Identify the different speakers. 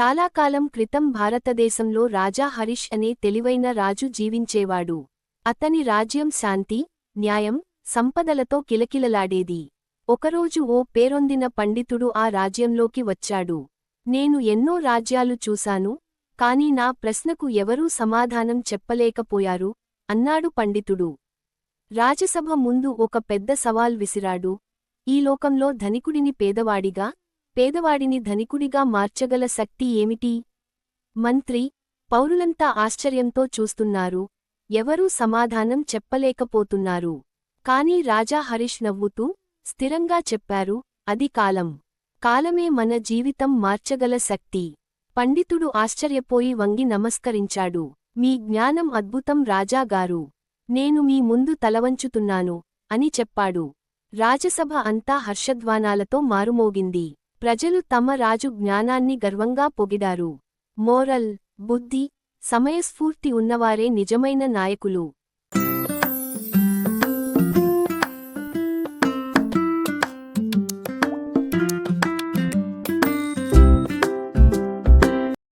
Speaker 1: చాలా కాలం క్రితం భారతదేశంలో రాజా హరీష్ అనే తెలివైన రాజు జీవించేవాడు. అతని రాజ్యం శాంతి న్యాయం సంపదలతో కిలకిలలాడేది. ఒకరోజు ఓ పేరొందిన పండితుడు ఆ రాజ్యంలోకి వచ్చాడు. నేను ఎన్నో రాజ్యాలు చూశాను కాని నా ప్రశ్నకు ఎవరూ సమాధానం చెప్పలేకపోయారు అన్నాడు పండితుడు. రాజసభ ముందు ఒక పెద్ద సవాల్ విసిరాడు. ఈ లోకంలో ధనికుడిని పేదవాడిగా పేదవాడిని ధనికుడిగా మార్చగల శక్తి ఏమిటి? మంత్రి పౌరులంతా ఆశ్చర్యంతో చూస్తున్నారు. ఎవరూ సమాధానం చెప్పలేకపోతున్నారు. కాని రాజా హరీష్ నవ్వుతూ స్థిరంగా చెప్పారు అది కాలం. కాలమే మన జీవితం మార్చగల శక్తి. పండితుడు ఆశ్చర్యపోయి వంగి నమస్కరించాడు. మీ జ్ఞానం అద్భుతం రాజాగారు నేను మీ ముందు తలవంచుతున్నాను అని చెప్పాడు. రాజసభ అంతా హర్షధ్వానాలతో మారుమోగింది. ప్రజలు తమ రాజు జ్ఞానాన్ని గర్వంగా పొగిడారు. మోరల్ బుద్ధి సమయస్ఫూర్తి ఉన్నవారే నిజమైన నాయకులు.